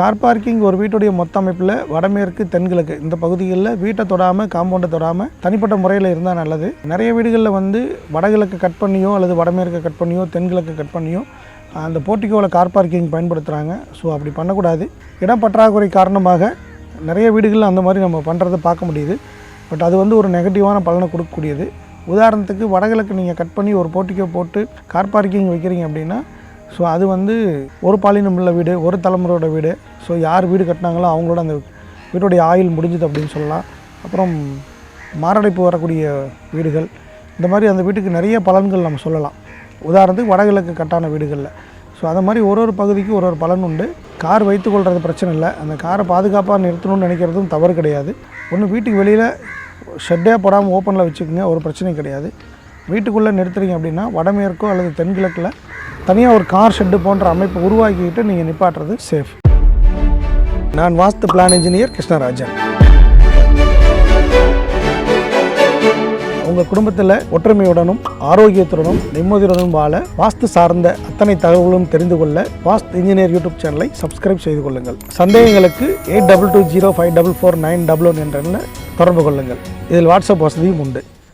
Car parking ஒரு வீட்டுடைய மொத்த அமைப்பில் வடமேற்கு தென்கிழக்கு. இந்த பகுதிகளில் வீட்டை தொடாமல் காம்பவுண்டை தொடாமல் தனிப்பட்ட முறையில் இருந்தால் நல்லது. நிறைய வீடுகளில் வந்து வடகிழக்கு கட் பண்ணியோ அல்லது வடமேற்கு கட் பண்ணியோ தென்கிழக்கு கட் பண்ணியோ அந்த போர்ட்டிகோவில் கார் பார்க்கிங் பயன்படுத்துகிறாங்க ஸோ அப்படி பண்ணக்கூடாது. இடம் பற்றாக்குறை காரணமாக நிறைய வீடுகளில் அந்த மாதிரி நம்ம பண்ணுறத பார்க்க முடியுது. பட் அது வந்து ஒரு நெகட்டிவான பலனை கொடுக்கக்கூடியது. உதாரணத்துக்கு வடகிழக்கு நீங்கள் கட் பண்ணி ஒரு போர்ட்டிக்கோ போட்டு கார் பார்க்கிங் வைக்கிறீங்க அப்படின்னா ஸோ அது வந்து ஒரு பாலினம் உள்ள வீடு ஒரு தலைமுறையோட வீடு. ஸோ யார் வீடு கட்டினாங்களோ அவங்களோட அந்த வீட்டுடைய ஆயுள் முடிஞ்சுது அப்படின்னு சொல்லலாம். அப்புறம் மாரடைப்பு வரக்கூடிய வீடுகள். இந்த மாதிரி அந்த வீட்டுக்கு நிறைய பலன்கள் நம்ம சொல்லலாம். உதாரணத்துக்கு வடகிழக்கு கட்டான வீடுகளில். ஸோ அதை மாதிரி ஒரு ஒரு பகுதிக்கு ஒரு ஒரு பலன் உண்டு. கார் வைத்துக்கொள்கிறது பிரச்சனை இல்லை. அந்த காரை பாதுகாப்பாக நிறுத்தணும்னு நினைக்கிறதும் தவறு கிடையாது. ஒன்று வீட்டுக்கு வெளியில் ஷெட்டே போடாமல் ஓப்பனில் வச்சுக்கோங்க ஒரு பிரச்சனையும் கிடையாது. வீட்டுக்குள்ளே நிறுத்துறீங்க அப்படின்னா வடமேற்கோ அல்லது தென்கிழக்கில் தனியாக ஒரு கார் ஷெட்டு போன்ற அமைப்பை உருவாக்கிக்கிட்டு நீங்கள் நிப்பாட்டுறது சேஃப் நான் வாஸ்து பிளான் இன்ஜினியர் கிருஷ்ணராஜன். உங்கள் குடும்பத்தில் ஒற்றுமையுடனும் ஆரோக்கியத்துடனும் நிம்மதியுடனும் வாழ வாஸ்து சார்ந்த அத்தனை தகவல்களும் தெரிந்து கொள்ள வாஸ்து இன்ஜினியர் யூடியூப் சேனலை சப்ஸ்கிரைப் செய்து கொள்ளுங்கள். சந்தேகங்களுக்கு eight double two zero five double four nine double one என்ற தொடர்பு கொள்ளுங்கள். இதில் வாட்ஸ்அப் வசதியும் உண்டு.